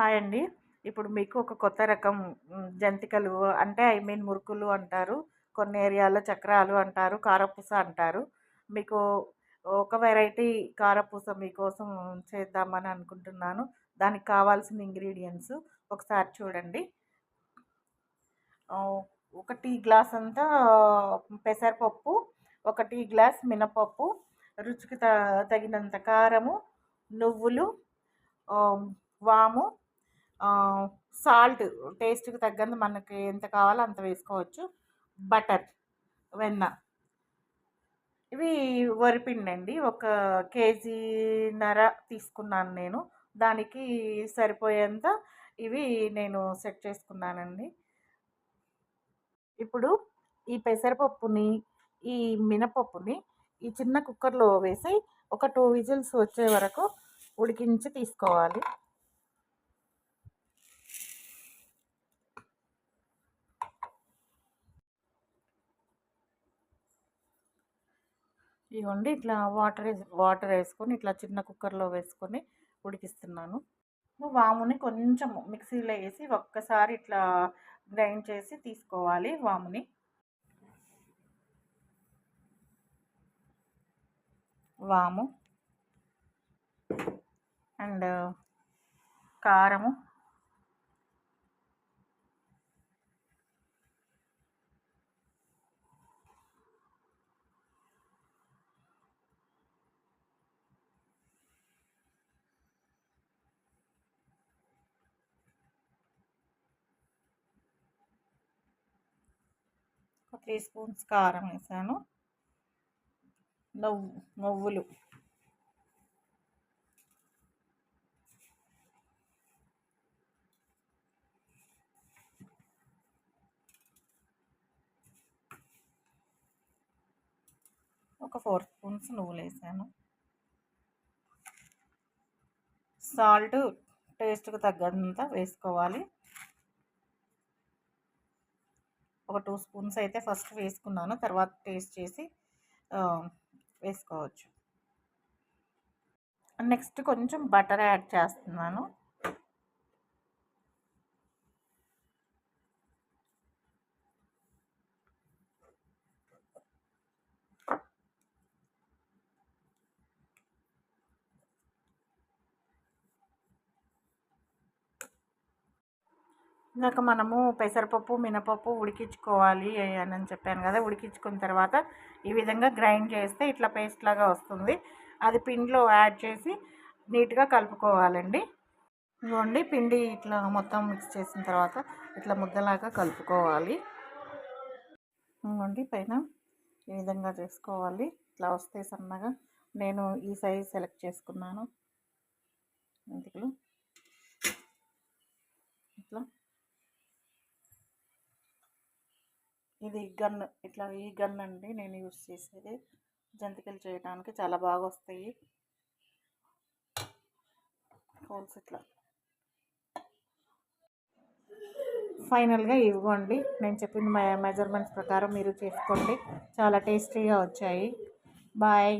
Hi అండి ఇప్పుడు మీకు ఒక కొత్త రకం జంతికలు అంటే ఐ మీన్ మురుకులు అంటారు కొన్ని ఏరియాలో చక్రాలు అంటారు కారపూస అంటారు. మీకు ఒక వెరైటీ కారపూస మీకోసం చేద్దామని అనుకుంటున్నాను. దానికి కావాల్సిన ఇంగ్రీడియంట్స్ ఒకసారి చూడండి. ఒక టీ గ్లాస్ అంతా పెసరపప్పు ఒక టీ గ్లాస్ మినపప్పు రుచికి త తగినంత కారము నువ్వులు వాము సాల్ట్ టేస్ట్కి తగ్గంత మనకి ఎంత కావాలో అంత వేసుకోవచ్చు. బటర్ వెన్న. ఇవి వరిపిండండి. ఒక ఒక కేజీన్నర తీసుకున్నాను నేను. దానికి సరిపోయేంత ఇవి నేను సెట్ చేసుకున్నానండి. ఇప్పుడు ఈ పెసరపప్పుని ఈ మినపప్పుని ఈ చిన్న కుక్కర్లో వేసి ఒక టూ విజిల్స్ వచ్చే వరకు ఉడికించి తీసుకోవాలి. ఇవ్వండి ఇట్లా వాటర్ వేసి వాటర్ వేసుకొని ఇట్లా చిన్న కుక్కర్లో వేసుకొని ఉడికిస్తున్నాను. వాముని కొంచెం మిక్సీలో వేసి ఒక్కసారి ఇట్లా గ్రైండ్ చేసి తీసుకోవాలి వాముని. వాము అండ్ కారము. టీ త్రీ స్పూన్స్ కారం వేసాను. నువ్వు నువ్వులు. ఒక ఫోర్ స్పూన్స్ నువ్వులు వేసాను. సాల్ట్ టేస్ట్కి తగ్గంత వేసుకోవాలి. ఒక టూ స్పూన్స్ అయితే ఫస్ట్ వేసుకున్నాను తర్వాత టేస్ట్ చేసి వేసుకోవచ్చు. నెక్స్ట్ కొంచెం బటర్ యాడ్ చేస్తున్నాను. ఇందాక మనము పెసరపప్పు మినపప్పు ఉడికించుకోవాలి అని చెప్పాను కదా ఉడికించుకున్న తర్వాత ఈ విధంగా గ్రైండ్ చేస్తే ఇట్లా పేస్ట్ లాగా వస్తుంది. అది పిండిలో యాడ్ చేసి నీట్గా కలుపుకోవాలండి. ఇవ్వండి పిండి ఇట్లా మొత్తం మిక్స్ చేసిన తర్వాత ఇట్లా ముద్దలాగా కలుపుకోవాలి. ఇవ్వండి పైన ఈ విధంగా చేసుకోవాలి. ఇట్లా వస్తే సన్నగా నేను ఈ సైజ్ సెలెక్ట్ చేసుకున్నాను. మెంతికలు ఇట్లా ఇది గన్ ఇట్లా ఈ గన్ అండి నేను యూస్ చేసేది. జంతికలు చేయడానికి చాలా బాగా వస్తాయి హోల్స్ ఇట్లా. ఫైనల్గా ఇవ్వండి. నేను చెప్పిన మెజర్మెంట్స్ ప్రకారం మీరు చేసుకోండి. చాలా టేస్టీగా వచ్చాయి. బాయ్.